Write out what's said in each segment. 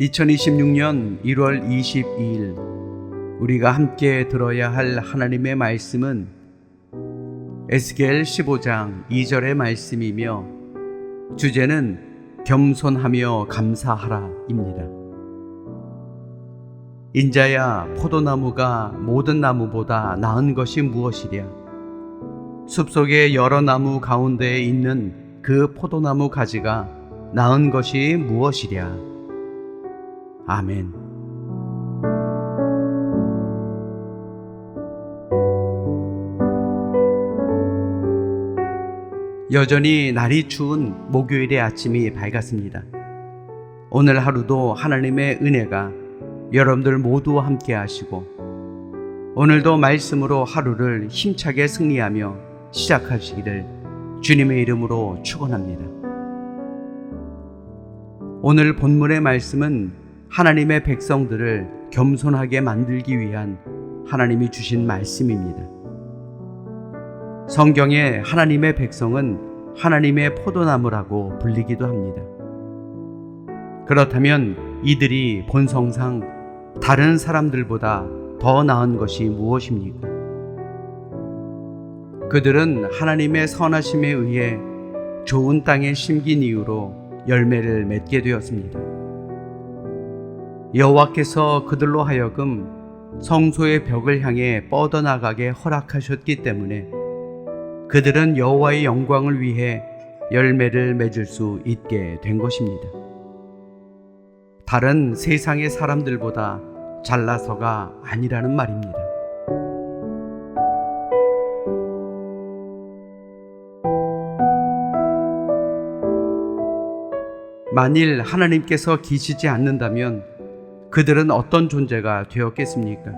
2026년 1월 22일 우리가 함께 들어야 할 하나님의 말씀은 에스겔 15장 2절의 말씀이며 주제는 겸손하며 감사하라입니다. 인자야 포도나무가 모든 나무보다 나은 것이 무엇이랴 숲속의 여러 나무 가운데에 있는 그 포도나무 가지가 나은 것이 무엇이랴 아멘. 여전히 날이 추운 목요일의 아침이 밝았습니다. 오늘 하루도 하나님의 은혜가 여러분들 모두 함께 하시고 오늘도 말씀으로 하루를 힘차게 승리하며 시작하시기를 주님의 이름으로 축원합니다. 오늘 본문의 말씀은 하나님의 백성들을 겸손하게 만들기 위한 하나님이 주신 말씀입니다. 성경에 하나님의 백성은 하나님의 포도나무라고 불리기도 합니다. 그렇다면 이들이 본성상 다른 사람들보다 더 나은 것이 무엇입니까? 그들은 하나님의 선하심에 의해 좋은 땅에 심긴 이유로 열매를 맺게 되었습니다. 여호와께서 그들로 하여금 성소의 벽을 향해 뻗어나가게 허락하셨기 때문에 그들은 여호와의 영광을 위해 열매를 맺을 수 있게 된 것입니다. 다른 세상의 사람들보다 잘나서가 아니라는 말입니다. 만일 하나님께서 계시지 않는다면 그들은 어떤 존재가 되었겠습니까?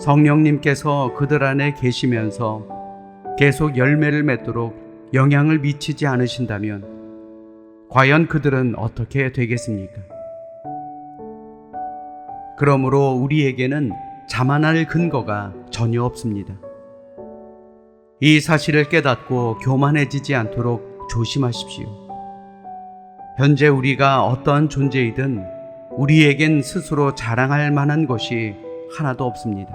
성령님께서 그들 안에 계시면서 계속 열매를 맺도록 영향을 미치지 않으신다면 과연 그들은 어떻게 되겠습니까? 그러므로 우리에게는 자만할 근거가 전혀 없습니다. 이 사실을 깨닫고 교만해지지 않도록 조심하십시오. 현재 우리가 어떠한 존재이든 우리에겐 스스로 자랑할 만한 것이 하나도 없습니다.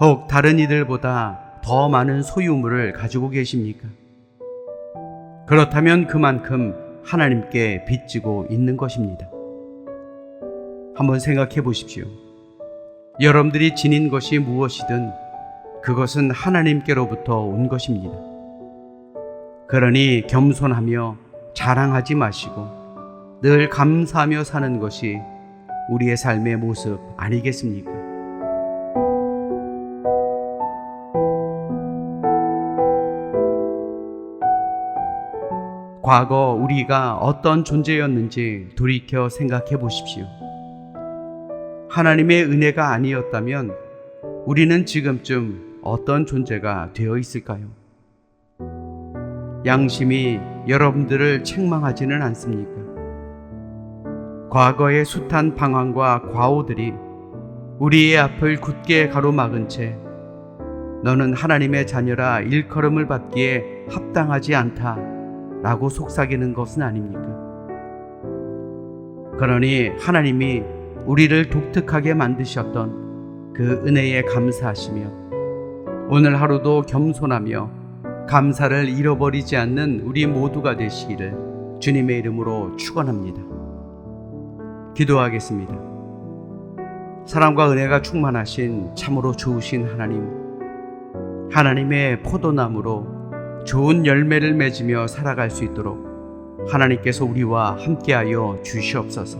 혹 다른 이들보다 더 많은 소유물을 가지고 계십니까? 그렇다면 그만큼 하나님께 빚지고 있는 것입니다. 한번 생각해 보십시오. 여러분들이 지닌 것이 무엇이든 그것은 하나님께로부터 온 것입니다. 그러니 겸손하며 자랑하지 마시고 늘 감사하며 사는 것이 우리의 삶의 모습 아니겠습니까? 과거 우리가 어떤 존재였는지 돌이켜 생각해 보십시오. 하나님의 은혜가 아니었다면 우리는 지금쯤 어떤 존재가 되어 있을까요? 양심이 여러분들을 책망하지는 않습니까? 과거의 숱한 방황과 과오들이 우리의 앞을 굳게 가로막은 채 너는 하나님의 자녀라 일컬음을 받기에 합당하지 않다 라고 속삭이는 것은 아닙니까? 그러니 하나님이 우리를 독특하게 만드셨던 그 은혜에 감사하시며 오늘 하루도 겸손하며 감사를 잃어버리지 않는 우리 모두가 되시기를 주님의 이름으로 축원합니다. 기도하겠습니다. 사랑과 은혜가 충만하신 참으로 좋으신 하나님, 하나님의 포도나무로 좋은 열매를 맺으며 살아갈 수 있도록 하나님께서 우리와 함께하여 주시옵소서.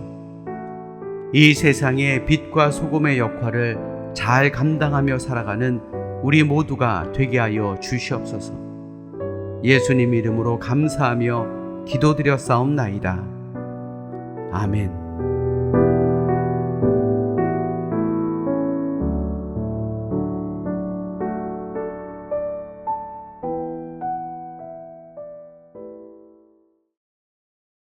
이 세상의 빛과 소금의 역할을 잘 감당하며 살아가는 우리 모두가 되게 하여 주시옵소서. 예수님 이름으로 감사하며 기도드려 싸움나이다. 아멘. thank you.